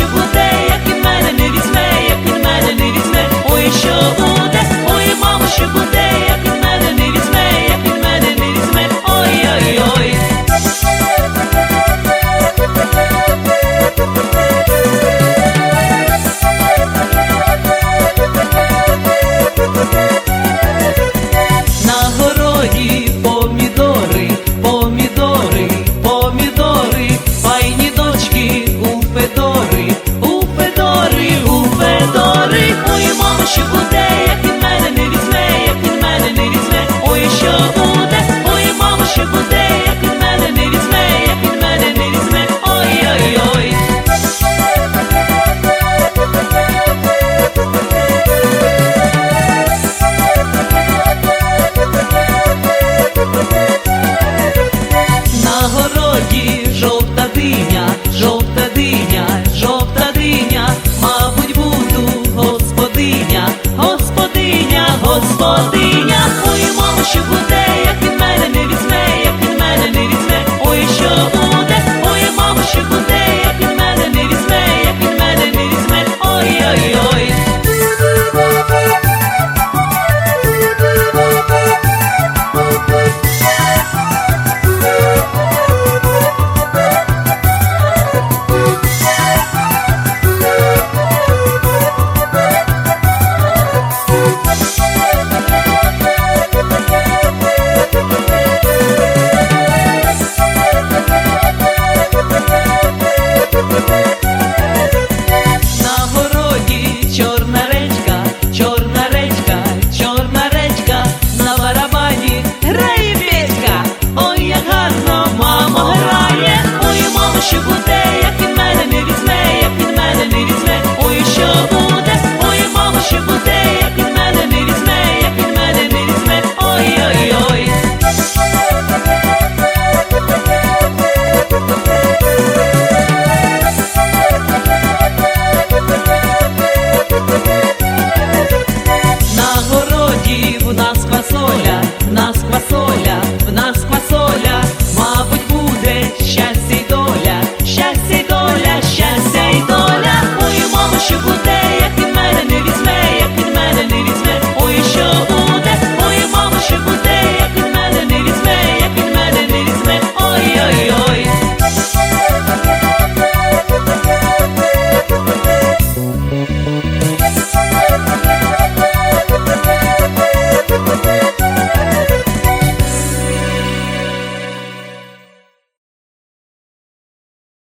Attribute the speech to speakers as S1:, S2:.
S1: ой, мамо, господиня. Ой, мамо, що буде, як